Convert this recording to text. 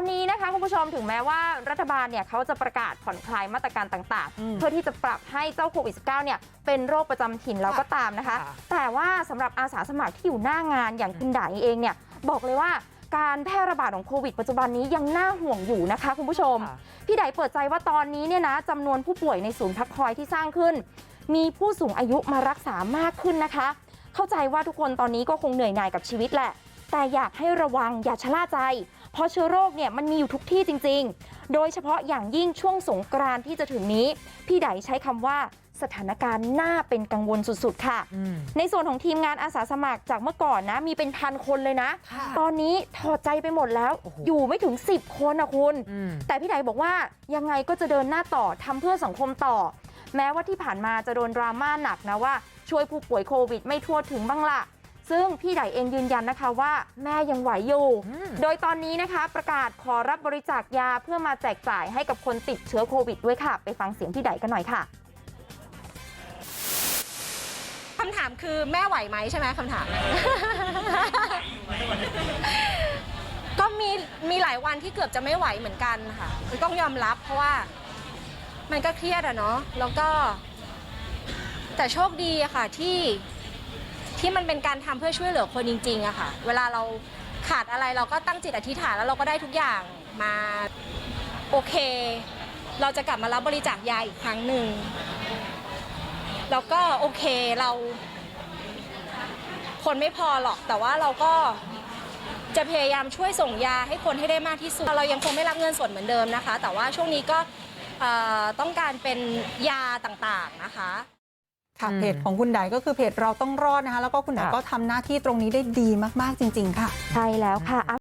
อนนี้นะคะคุณผู้ชมถึงแม้ว่ารัฐบาลเนี่ยเขาจะประกาศผ่อนคลายมาตรการต่างอืมๆเพื่อที่จะปรับให้เจ้าโควิด -19 เนี่ยเป็นโรคประจำถิ่นแล้วก็ตามนะคะค่ะแต่ว่าสำหรับอาสาสมัครที่อยู่หน้างานอย่างคุณไดเองเนี่ยบอกเลยว่าการแพร่ระบาดของโควิดปัจจุบันนี้ยังน่าห่วงอยู่นะคะคุณผู้ชมค่ะพี่ไดเปิดใจว่าตอนนี้เนี่ยนะจำนวนผู้ป่วยในศูนย์พักคอยที่สร้างขึ้น มีผู้สูงอายุมารักษามากขึ้นนะคะ เข้าใจว่าทุกคนตอนนี้ก็คงเหนื่อยหน่ายกับชีวิตแหละ แต่อยากให้ระวังอย่าชะล่าใจ เพราะเชื้อโรคเนี่ยมันมีอยู่ทุกที่จริงๆโดยเฉพาะอย่างยิ่งช่วงสงกรานต์ที่จะถึงนี้พี่ไดใช้คำว่าสถานการณ์น่าเป็นกังวลสุดๆค่ะอืมในส่วนของทีมงานอาสาสมัครจากเมื่อก่อนนะ มีเป็นพันคนเลยนะค่ะตอนนี้ถอดใจไปหมดแล้วโอ้โหอยู่ไม่ถึง 10 คนนะคุณอืมแต่พี่ไดบอกว่ายังไงก็จะเดินหน้าต่อทำเพื่อสังคมต่อ แม้ว่าที่ผ่านมาจะโดนดราม่าหนักนะว่า ช่วยผู้ป่วยโควิดไม่ทั่วถึงบ้างละ ซึ่งพี่ไดเองยืนยันนะคะว่าแม่ยังไหวอยู่อืมโดยตอนนี้นะคะประกาศขอรับบริจาคยาเพื่อมาแจกจ่ายให้กับคนติดเชื้อโควิดด้วยค่ะ ไปฟังเสียงพี่ไดกันหน่อยค่ะคำถามคือแม่ไหวไหมใช่ไหมคำถาม ก็มีมีหลายวันที่เกือบจะไม่ไหวเหมือนกันค่ะคือต้องยอมรับเพราะว่ามันก็เครียดอะเนาะแล้วก็ แต่โชคดีอะค่ะที่ ที่มันเป็นการทำเพื่อช่วยเหลือคนจริงๆอะค่ะ เวลาเราขาดอะไรเราก็ตั้งจิตอธิษฐานแล้วเราก็ได้ทุกอย่างมาโอเค เราจะกลับมารับบริจาคยาอีกครั้งหนึ่งแล้วก็โอเคเรา คนไม่พอหรอกแต่ว่าเราก็จะพยายามช่วยส่งยาให้คนให้ได้มากที่สุด เรายังคงไม่รับเงินสดเหมือนเดิมนะคะ แต่ว่าช่วงนี้ก็เอ่อต้องการเป็นยาต่างๆนะคะ เพจของคุณไดก็คือเพจเราต้องรอดนะคะแล้วก็คุณไดค่ะก็ทำหน้าที่ตรงนี้ได้ดีมากๆจริงๆค่ะใช่แล้วค่ะ